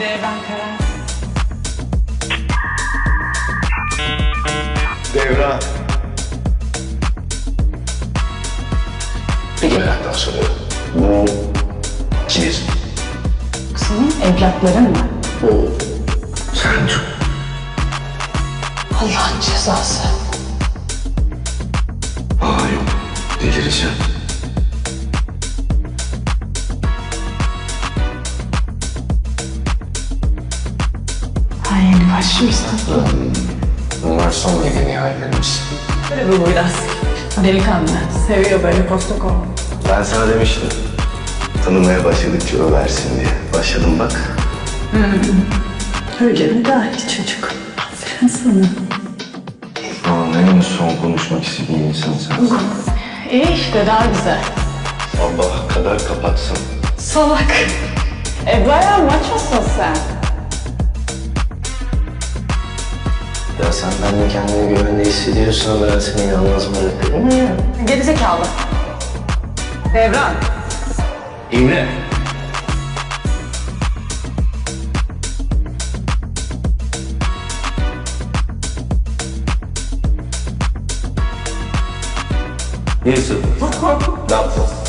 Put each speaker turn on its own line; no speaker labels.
Devran Karar.
Devran.
Peki meraktan soruyorum. Bu kimdir?
Senin evlatların mı?
Bu Selçuk.
Allah'ın cezası.
Yok. Delireceğim.
Başlıyorsun.
Bunlar son medeni hallerimiz.
Bu biraz. Delikanlı. Seviyor böyle postok olmayı.
Ben sana demiştim. Tanımaya başladıkça översin diye. Başladım bak.
Öyle mi daha iyi çocuk? Aferin sana.
Aa en son konuşmak istediğin insan sensin.
İyi işte daha güzel.
Sabaha kadar kapatsın.
Salak. E bayağı maçossun sen.
Ya sen bende kendini güvende hissediyorsan ben seni yalnız bırakırım ya.
Gerizekalı. Devran.
İmre.
Yusuf. yaptın?